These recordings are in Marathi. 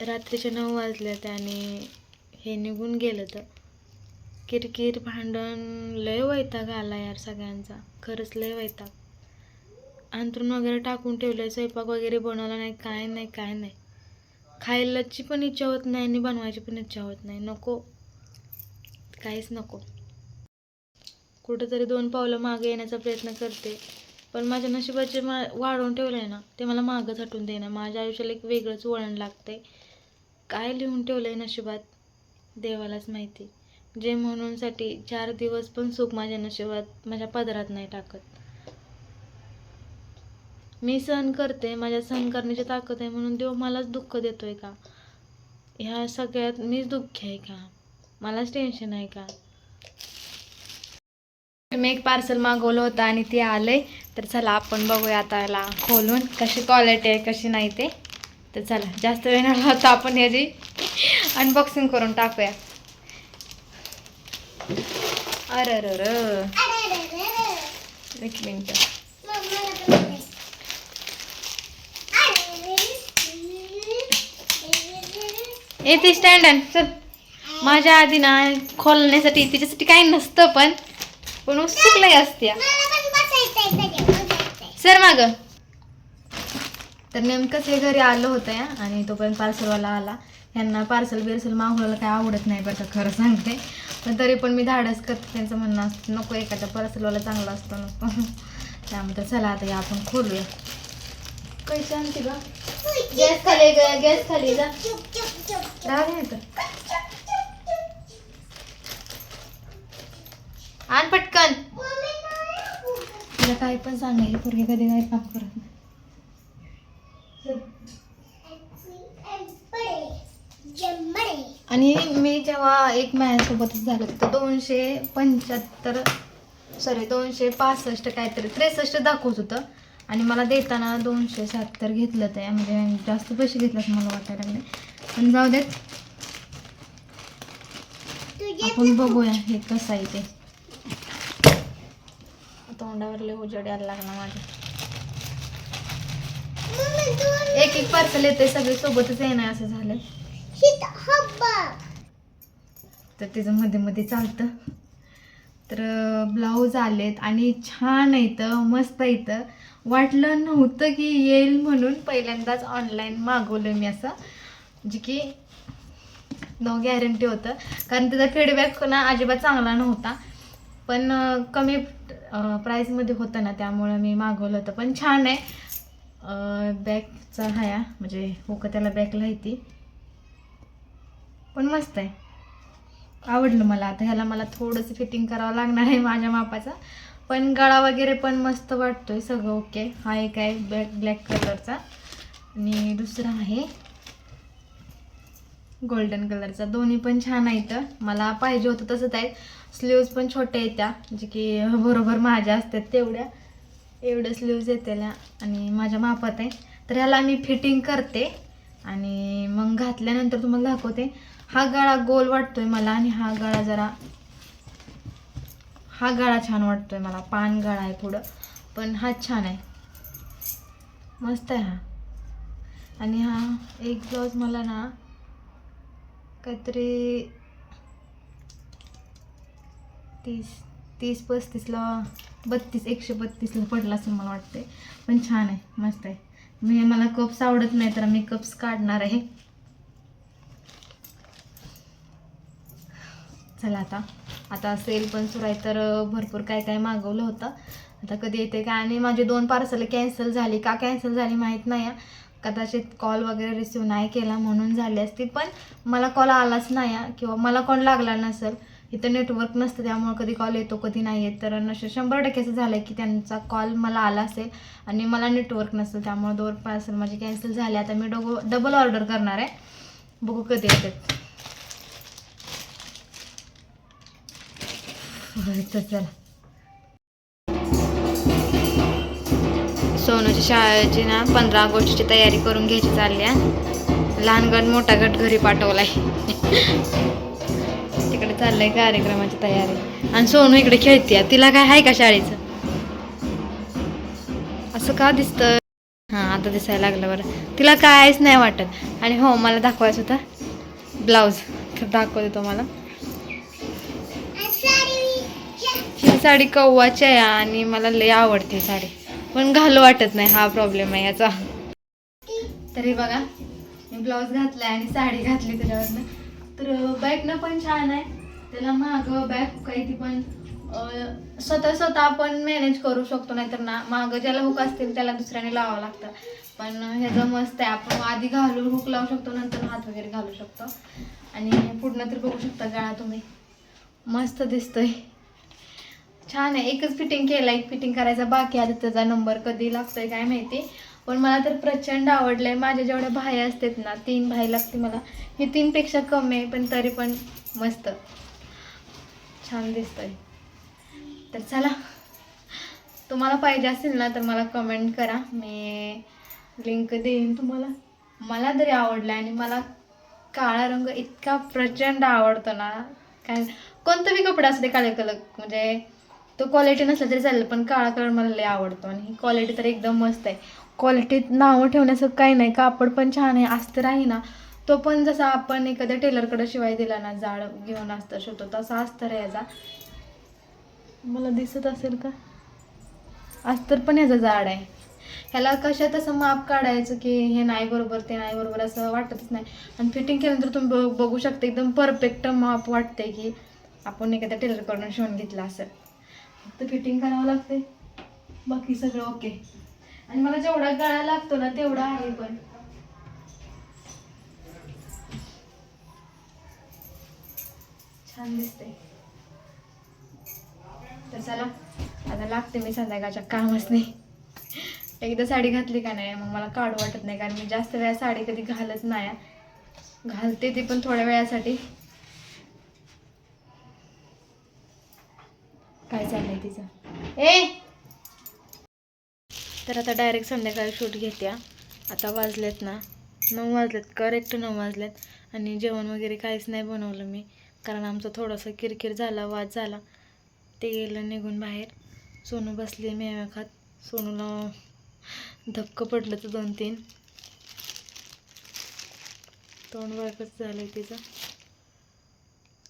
रात्रीचे नऊ वाजले आणि हे निघून गेलं तर. किरकिर भांडण लय वैताग आला यार सगळ्यांचा. खरंच लय वैताग. अंथरून वगैरे टाकून ठेवलं स्वयंपाक वगैरे बनवला नाही काय नाही काय नाही. खायलाची पण इच्छा होत नाही आणि बनवायची पण इच्छा होत नाही. नको. काहीच नको. कुठंतरी दोन पावलं मागे येण्याचा प्रयत्न करते. पण माझ्या नशिबाचे मा वाढवून ठेवलं आहे ना ते मला मागंच हटून देणं माझ्या आयुष्याला एक वेगळंच वळण लागते काय लिहून ठेवलं आहे नशिबात? देवालाच माहिती. जे म्हणूनसाठी चार दिवस पण सुख माझ्या नशिबात माझ्या पदरात नाही टाकत. मी सहन करते माझ्या सहन करण्याची ताकद आहे म्हणून देव मलाच दुःख देतोय का? ह्या सगळ्यात मीच दुःखी आहे का? मलाच टेन्शन आहे का? मी एक पार्सल मागवलं होतं आणि ते आलंय. तर चला आपण बघूया आता याला खोलून कशी क्वालिटी आहे कशी नाही ते. तर चला जास्त वेळ न लावता आपण याची अनबॉक्सिंग करून टाकूया. अरे अरे अरे एक मिनिट. ए ते स्टँड आण चल. माझ्या आधी ना खोलण्यासाठी तिच्यासाठी काही नसतं पण पण उत्सुकलंय असत्या. सर माग. तर नेमकंच हे घरी आलं होतं या आणि तोपर्यंत पार्सलवाला आला. ह्यांना पार्सल बिर्सल मागवलेलं काय आवडत नाही बरं का खरं सांगते. पण तरी पण मी धाडस करते त्यांचं म्हणणं असतं नको एखादा पार्सलवाला चांगला असतो नको. त्यामुळे चला आता या आपण खोलूया. कैसे आणते का गॅस खाली गॅस खाली जा तर आण पटकन. तिला काय पण सांगायची पोरगी कधी काय काम करत नाही. आणि मी जेव्हा एक माझ्यासोबतच झालं तर दोनशे पंच्याहत्तर सॉरी दोनशे पासष्ट काहीतरी त्रेसष्ट दाखवत होतं. आणि मला देताना दोनशे शहात्तर घेतलं ते म्हणजे जास्त पैसे घेतलं मला वाटायला लागले. पण जाऊ देत. आपण बघूया हे कसं आहे ते. तोंडावर लय उजेड यायला लागला माझ्या. एक एक पार्सल येते सगळे सोबतच येणार असं झालं तर त्याचं मध्ये मध्ये चालतं. तर ब्लाऊज आलेत आणि छान येतं मस्त येतं वाटलं नव्हतं की येईल म्हणून पहिल्यांदाच ऑनलाईन मागवलं मी असं. जे की नो गॅरंटी होतं. कारण त्याचा फीडबॅक ना अजिबात चांगला नव्हता. पण कमी प्राईसमध्ये होतं ना त्यामुळं मी मागवलं होतं. पण छान आहे. बॅकचा हाया म्हणजे होकं त्याला बॅकला येते पण मस्त आहे. आवडलं मला. आता ह्याला मला थोडंसं फिटिंग करावं लागणार आहे माझ्या मापाचा. पण गळा वगैरे पण मस्त वाटतोय. सगळं ओके हा एक आहे ब्लॅक ब्लॅक कलरचा आणि दुसरा आहे गोल्डन कलरचा दोन्ही पण छान आहेत मला पाहिजे होतं तसंच आहे. स्लीव्ज पण छोट्या येत्या जे की बरोबर माझ्या असतात तेवढ्या. एवढ्या स्लीव्ज येतेल्या. आणि माझ्या मापात आहे. तर ह्याला मी फिटिंग करते. आणि मग घातल्यानंतर तुम्हाला दाखवते. हा गळा गोल वाटतोय मला आणि हा गळा जरा हा गळा छान वाटतोय मला. पान गळा आहे थोडं पण हा छान आहे. मस्त आहे हा. आणि हा एक ब्लाऊज मला ना काहीतरी तीस तीस पस्तीसला बत्तीस एकशे बत्तीसला पडला असं मला वाटते पण छान आहे मस्त आहे. मी मला कप्स आवडत नाही तर मी कप्स काढणार आहे. चला आता. आता सेल पण सुरू आहे तर भरपूर काय काय मागवलं होतं. आता कधी येते काय आणि माझे दोन पार्सल कॅन्सल झाली. का कॅन्सल झाली माहीत नाही आहे. कदाचित कॉल वगैरे रिसिव्ह नाही केला म्हणून झाली असती. पण मला कॉल आलाच नाही आहे किंवा मला कोण लागला नसेल. इथं नेटवर्क नसतं त्यामुळे कधी कॉल येतो कधी नाही येत. तर नसे शंभर टक्क्याचं झालं आहे की त्यांचा कॉल मला आला असेल. आणि मला नेटवर्क नसेल त्यामुळे दोन पार्सल माझे कॅन्सल झाले. आता मी डबो डबल ऑर्डर करणार आहे. बघू कधी येतात तर चला. सोनूच्या शाळेची ना पंधरा ऑगस्टची तयारी करून घ्यायची चालली आहे. लहान गट मोठा गट घरी पाठवलाय. तिकडे चाललंय कार्यक्रमाची तयारी. आणि सोनू इकडे खेळते तिला काय आहे का शाळेचं? असं का दिसतं? हां आता दिसायला लागलं बरं. तिला कायच नाही वाटत. आणि हो मला दाखवायचं होतं. ब्लाऊज. तर दाखवते तुम्हाला. ही साडी कव्वाची आहे आणि मला लय आवडते साडी. पण घालू वाटत नाही हा प्रॉब्लेम आहे याचा. तरी बघा मी ब्लाऊज घातलाय आणि साडी घातली त्याच्यावरनं. तर बॅगनं पण छान आहे. त्याला मागं बॅग काही ती पण स्वतः स्वतः आपण मॅनेज करू शकतो नाहीतर ना मागं ज्याला हुक असतील त्याला दुसऱ्याने लावावं लागतं. पण ह्याचं मस्त आहे. आपण आधी घालून हुक लावू शकतो नंतर हात वगैरे घालू शकतो. आणि पुढनं तर बघू शकता गळा तुम्ही. मस्त दिसतोय. छान आहे. एकच फिटिंग केलं एक फिटिंग करायचा बाकी आहे. आता त्याचा नंबर कधी लागतोय काय माहिती. पण मला तर प्रचंड आवडलंय. माझ्या जेवढ्या भाई असतात ना तीन भाई लागते मला. हे तीनपेक्षा कमी आहे पण तरी पण मस्त. छान दिसतंय. तर चला. तुम्हाला पाहिजे असेल ना तर मला कमेंट करा. मी लिंक देईन तुम्हाला. मला तरी आवडलं आणि मला काळा रंग इतका प्रचंड आवडतो ना. काय कोणतं बी कपडा असते काळे कलर म्हणजे तो क्वालिटी नसला तरी चालेल पण काळा कलर मला लय आवडतो आणि ही क्वालिटी तर एकदम मस्त आहे. क्वालिटीत नावं ठेवण्याचं काही नाही कापड पण छान आहे अस्तर आहे ना तो पण जसा आपण एखाद्या टेलरकडे शिवाय दिला ना जाड घेऊन अस्तर शिवतो तसा अस्तर आहे याचा. मला दिसत असेल का? अस्तर पण याचा जाड आहे. ह्याला कशात असं माप काढायचं की हे नाही बरोबर ते नाही बरोबर असं वाटतच नाही. आणि फिटिंग केल्यानंतर तुम्ही ब- बघू शकता एकदम परफेक्ट माप वाटते की आपण एखाद्या टेलरकडून शिवून घेतलं असं. फक्त फिटिंग करावं लागते बाकी सगळं ओके आणि मला जेवढा गळा लागतो ना तेवढा आहे पण. छान दिसते तर चला आता लागते मी संध्याकाळच्या कामच नाही एकदा साडी घातली का नाही मग मला काढू वाटत नाही कारण मी जास्त वेळा साडी कधी घालत नाही. घालते ती पण थोड्या वेळासाठी. काय चाललंय तिचं? ए! तर आता डायरेक्ट संध्याकाळी शूट घेते आता वाजलेत ना नऊ वाजलेत करेक्ट नऊ वाजलेत. आणि जेवण वगैरे काहीच नाही बनवलं मी. कारण आमचं थोडंसं किरकिर झाला वाद झाला. ते गेलं निघून बाहेर. सोनू बसली मेव्या खात सोनूला धक्क पडलं तर दोन तीन. तोंड वळकच झालं तिचं.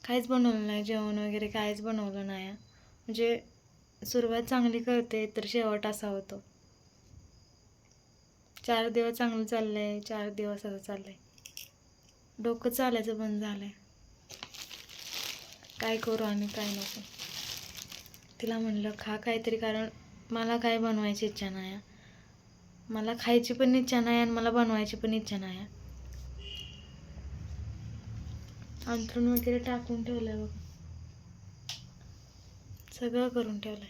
काहीच बनवलं नाही जेवण वगैरे काहीच बनवलं नाही. म्हणजे सुरुवात चांगली करते तर शेवट असा होतो. चार दिवस चांगलं चाललं आहे चार दिवस असं चाललं आहे डोकं चालायचं बंद आहे काय करू आणि काय नको. तिला म्हणलं खा काहीतरी कारण मला काय बनवायची इच्छा नाही आहे. मला खायची पण इच्छा नाही आणि मला बनवायची पण इच्छा नाही आहे. अंथरूण वगैरे टाकून ठेवलं आहे बघ. सगळं करून ठेवलंय.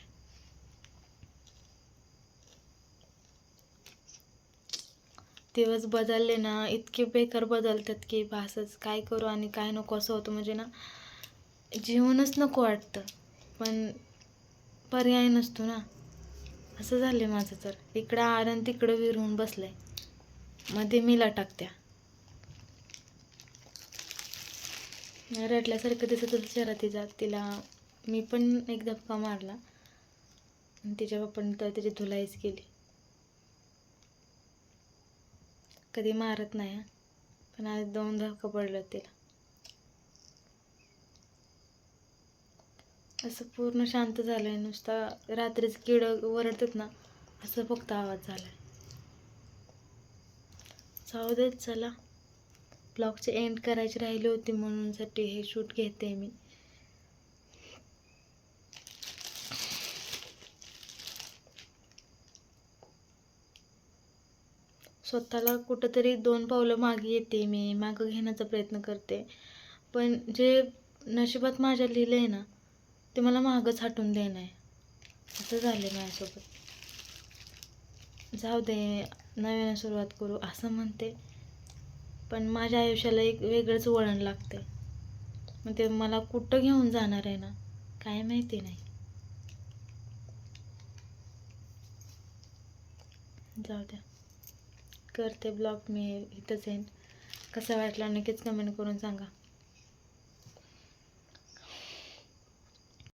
दिवस बदलले ना इतके बेकार बदलतात की भासच काय करू आणि काय नको असं होतं. म्हणजे ना जीवनच नको वाटतं. पण पर्याय नसतो ना. असं झालं माझं तर. इकडं आरण तिकडं विरून बसलंय. मध्ये मी लटाकत्या. रडल्यासारखं दिसत होतं चेहरा तिचा. तिला मी पण एक धक्का मारला. आणि तिच्या पप्पाने तर त्याची धुलाईच केली. कधी मारत नाही हा. पण आज दोन धक्का पडलं तिला. असं पूर्ण शांत झालंय नुसता. रात्रीच किड वरडतात ना असं फक्त आवाज झालाय. जाऊ देत चला. ब्लॉगचे एंड करायची राहिली होती म्हणूनसाठी हे शूट घेते मी. स्वतःला कुठंतरी दोन पावलं मागे येते मी मागं घेण्याचा प्रयत्न करते. पण जे नशिबात माझ्या लिहिलं आहे ना ते मला मागंच हटून देणं आहे. असं झालं आहे माझ्यासोबत. जाऊ दे नव्याने सुरुवात करू असं म्हणते. पण माझ्या आयुष्याला एक वेगळंच वळण लागते मग ते मला कुठं घेऊन जाणार आहे ना काय माहिती नाही. जाऊ द्या. करते ब्लॉग मी इथंच येईन कसा वाटला नक्कीच कमेंट करून सांगा.